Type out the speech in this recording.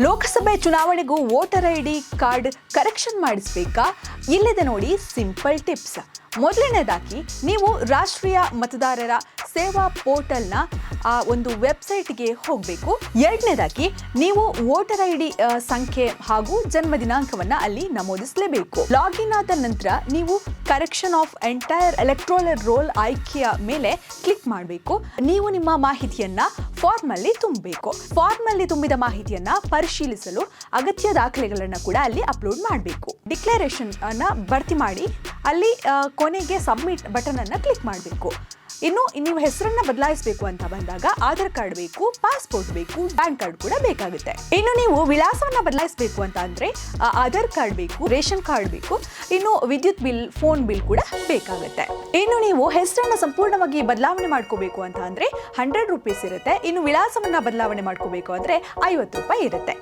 ಲೋಕಸಭೆ ಚುನಾವಣೆಗೂ voter I D card correction ಮಾಡಿಸ್ಬೇಕಾ? ಇಲ್ಲಿದೆ ನೋಡಿ ಸಿಂಪಲ್ ಟಿಪ್ಸ್. ಮೊದಲನೇದಾಗಿ, ನೀವು ರಾಷ್ಟ್ರೀಯ ಮತದಾರರ ಸೇವಾ ಪೋರ್ಟಲ್ನ, ಆ, ಒಂದು ವೆಬ್ಸೈಟ್ಗೆ ಹೋಗಬೇಕು. ಎರಡನೇದಾಗಿ, ನೀವು ವೋಟರ್ ಐ ಡಿ ಸಂಖ್ಯೆ ಹಾಗೂ ಜನ್ಮ ದಿನಾಂಕವನ್ನು ಅಲ್ಲಿ ನಮೂದಿಸಲೇಬೇಕು. ಲಾಗಿನ್ ಆದ ನಂತರ ನೀವು correction of entire electoral roll ಆಯ್ಕೆಯ ಮೇಲೆ ಕ್ಲಿಕ್ ಮಾಡಬೇಕು. ನೀವು ನಿಮ್ಮ ಮಾಹಿತಿಯನ್ನ ಫಾರ್ಮ್ ಅಲ್ಲಿ ತುಂಬಬೇಕು. ಫಾರ್ಮ್ ಅಲ್ಲಿ ತುಂಬಿದ ಮಾಹಿತಿಯನ್ನ ಪರಿಶೀಲಿಸಲು ಅಗತ್ಯ ದಾಖಲೆಗಳನ್ನ ಕೂಡ ಅಲ್ಲಿ ಅಪ್ಲೋಡ್ ಮಾಡಬೇಕು. ಡಿಕ್ಲರೇಷನ್ ಅನ್ನ ಭರ್ತಿ ಮಾಡಿ ಅಲ್ಲಿ ಕೊನೆಗೆ ಸಬ್ಮಿಟ್ ಬಟನ್ ಅನ್ನ ಕ್ಲಿಕ್ ಮಾಡಬೇಕು. ಇನ್ನು ನೀವು ಹೆಸರನ್ನ ಬದಲಾಯಿಸಬೇಕು ಅಂತ ಬಂದಾಗ ಆಧಾರ್ ಕಾರ್ಡ್ ಬೇಕು, ಪಾಸ್ಪೋರ್ಟ್ ಬೇಕು, ಪ್ಯಾನ್ ಕಾರ್ಡ್ ಕೂಡ ಬೇಕಾಗುತ್ತೆ. ಇನ್ನು ನೀವು ವಿಳಾಸವನ್ನ ಬದಲಾಯಿಸಬೇಕು ಅಂತ ಅಂದ್ರೆ ಆಧಾರ್ ಕಾರ್ಡ್ ಬೇಕು, ರೇಷನ್ ಕಾರ್ಡ್ ಬೇಕು, ಇನ್ನು ವಿದ್ಯುತ್ ಬಿಲ್, ಫೋನ್ ಬಿಲ್ ಕೂಡ ಬೇಕಾಗುತ್ತೆ. ಇನ್ನು ನೀವು ಹೆಸರನ್ನ ಸಂಪೂರ್ಣವಾಗಿ ಬದಲಾವಣೆ ಮಾಡ್ಕೋಬೇಕು ಅಂತ ಅಂದ್ರೆ ಹಂಡ್ರೆಡ್ ರುಪೀಸ್ ಇರುತ್ತೆ. ಇನ್ನು ವಿಳಾಸವನ್ನ ಬದಲಾವಣೆ ಮಾಡ್ಕೋಬೇಕು ಅಂದ್ರೆ, ಐವತ್ತು ರೂಪಾಯಿ ಇರುತ್ತೆ.